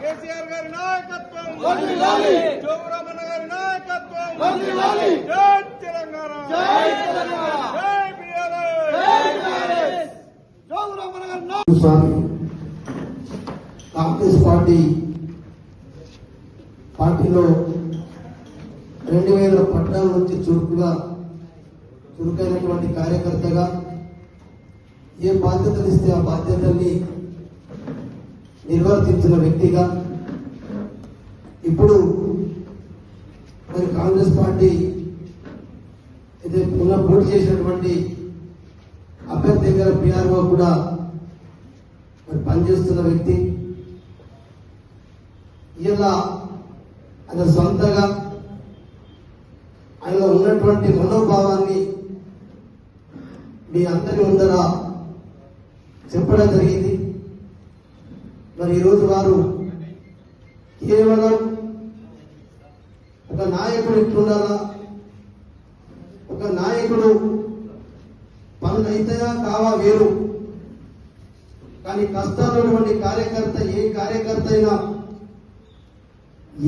కేసీఆర్ గారి నాయకత్వం. చౌరామన్న గారి నాయకత్వం. స్వామి కాంగ్రెస్ పార్టీ పార్టీలో రెండు వేల పద్నాలుగు నుంచి చురుకుగా చురుకైనటువంటి కార్యకర్తగా ఏ బాధ్యతలు ఇస్తే ఆ బాధ్యతల్ని నిర్వర్తించిన వ్యక్తిగా ఇప్పుడు మరి కాంగ్రెస్ పార్టీ అయితే పునః పోటీ చేసినటువంటి అభ్యర్థి దగ్గర పిఆర్ఓ కూడా మరి పనిచేస్తున్న వ్యక్తి ఇలా ఆయన సొంతగా ఆయనలో ఉన్నటువంటి మనోభావాన్ని మీ అందరి ముందర చెప్పడం జరిగింది. మరి ఈరోజు వారు కేవలం ఒక నాయకుడు ఎట్లుండాలా ఒక నాయకుడు పనులు అయితే కావా వేరు? కానీ కష్టాలైనటువంటి కార్యకర్త ఏ కార్యకర్త అయినా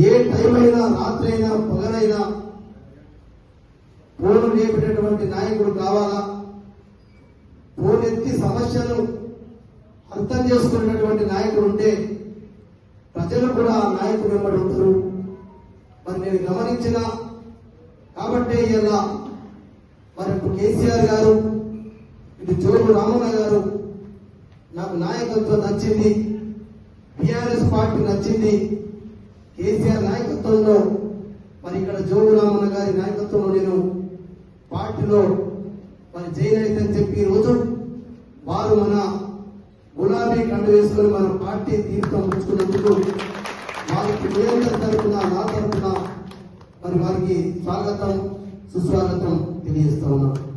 ఏ టైం అయినా రాత్రి అయినా పగలైనా ఫోను లేపేటటువంటి నాయకుడు కావాలా? ఫోన్ ఎత్తి సమస్యను అర్థం చేసుకునేటటువంటి నాయకుడు ఉంటే ప్రజలు కూడా ఆ నాయకుడు వెంబడి ఉంటారు. మరి నేను గమనించిన కాబట్టే ఇలా మరి ఇప్పుడు కేసీఆర్ గారు ఇటు జోరు రామన్న గారు నాకు నాయకత్వం నచ్చింది. బీఆర్ఎస్ పార్టీ నచ్చింది. కేసీఆర్ నాయకత్వంలో మరి ఇక్కడ జోగు రామన్న గారి నాయకత్వంలో నేను పార్టీలో మరి జైన్ అయితే అని చెప్పి రోజు వారు మన గులాబీ కండు వేసుకొని మన పార్టీ తీర్థం ఉంచుకున్నందుకు వారికి నిరంతరం తరపున నా తరపున మరి వారికి స్వాగతం సుస్వాగతం తెలియజేస్తా ఉన్నాను.